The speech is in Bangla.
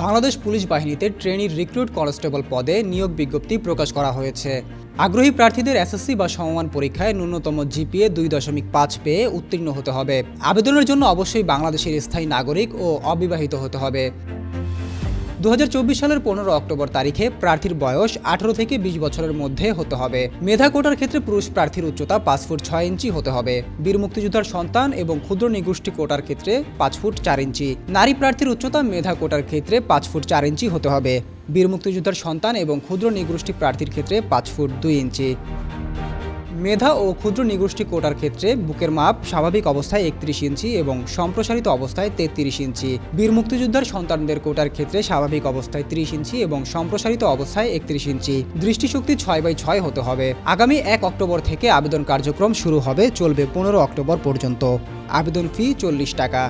বাংলাদেশ পুলিশ বাহিনীতে ট্রেনির রিক্রুট কনস্টেবল পদে নিয়োগ বিজ্ঞপ্তি প্রকাশ করা হয়েছে। আগ্রহী প্রার্থীদের এসএসসি বা সমমান পরীক্ষায় ন্যূনতম জিপিএ দুই দশমিক পাঁচ পেয়ে উত্তীর্ণ হতে হবে। আবেদনের জন্য অবশ্যই বাংলাদেশের স্থায়ী নাগরিক ও অবিবাহিত হতে হবে। দু হাজার চব্বিশ সালের পনেরো অক্টোবর তারিখে প্রার্থীর বয়স আঠারো থেকে বিশ বছরের মধ্যে হতে হবে। মেধা কোটার ক্ষেত্রে পুরুষ প্রার্থীর উচ্চতা পাঁচ ফুট ছয় ইঞ্চি হতে হবে। বীর মুক্তিযোদ্ধার সন্তান এবং ক্ষুদ্র নিগোষ্ঠী কোটার ক্ষেত্রে পাঁচ ফুট চার ইঞ্চি। নারী প্রার্থীর উচ্চতা মেধা কোটার ক্ষেত্রে পাঁচ ফুট চার ইঞ্চি হতে হবে। বীর মুক্তিযোদ্ধার সন্তান এবং ক্ষুদ্র নিগোষ্ঠী প্রার্থীর ক্ষেত্রে পাঁচ ফুট দুই ইঞ্চি। মেধা ও ক্ষুদ্র নিগোষ্ঠী কোটার ক্ষেত্রে বুকের মাপ স্বাভাবিক অবস্থায় একত্রিশ ইঞ্চি এবং সম্প্রসারিত অবস্থায় তেত্রিশ ইঞ্চি। বীর মুক্তিযোদ্ধার সন্তানদের কোটার ক্ষেত্রে স্বাভাবিক অবস্থায় ত্রিশ ইঞ্চি এবং সম্প্রসারিত অবস্থায় একত্রিশ ইঞ্চি। দৃষ্টিশক্তি ছয় বাই ছয় হতে হবে। আগামী এক অক্টোবর থেকে আবেদন কার্যক্রম শুরু হবে, চলবে পনেরো অক্টোবর পর্যন্ত। আবেদন ফি চল্লিশ টাকা।